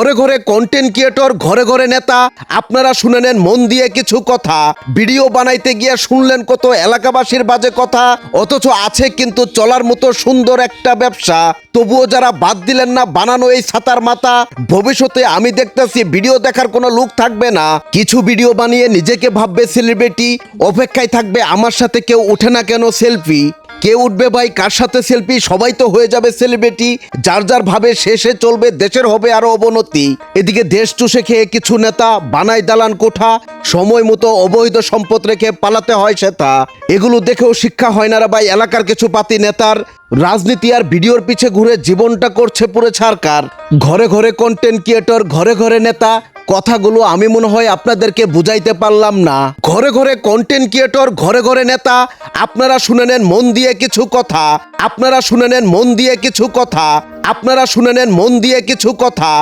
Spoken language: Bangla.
ঘরে ঘরে কন্টেন্ট ক্রিয়েটর ঘরে ঘরে নেতা, আপনারা শুনে নেন মন দিয়ে কিছু কথা। ভিডিও বানাইতে গিয়ে শুনলেন কত এলাকাবাসীর বাজে কথা, অথচ আছে কিন্তু চলার মতো সুন্দর একটা ব্যবসা। তবুও যারা বাদ দিলেন না, বানানো এই ছাতার মাথা। ভবিষ্যতে আমি দেখতেছি ভিডিও দেখার কোনো লুক থাকবে না। কিছু ভিডিও বানিয়ে নিজেকে ভাববে সেলিব্রিটি অপেক্ষায় থাকবে আমার সাথে কেউ ওঠে না কেন সেলফি কে উঠবে ভাই? কার সাথে সেলফি সবাই তো হয়ে যাবে সেলিব্রিটি যার যার ভাবে শেষে চলবে, দেশের হবে আরও অবনতি। এদিকে দেশ চুষে খেয়ে কিছু নেতা বানায় দালান কোঠা, সময় মতো অবৈধ সম্পদ রেখে পালাতে হয় সেটা এগুলো দেখেও শিক্ষা হয় না ভাই, এলাকার কিছু পাতি নেতার। রাজনীতি আর ভিডিওর পিছে ঘুরে জীবনটা করছে পুরো ছাড়কার ঘরে ঘরে কন্টেন্ট ক্রিয়েটর ঘরে ঘরে নেতা কথাগুলো আমি মনে হয় আপনাদেরকে বুঝাইতে পারলাম না। ঘরে ঘরে কন্টেন্ট ক্রিয়েটর ঘরে ঘরে নেতা, আপনারা শুনে নেন মন দিয়ে কিছু কথা। আপনারা শুনে নেন মন দিয়ে কিছু কথা। আপনারা শুনে নেন মন দিয়ে কিছু কথা।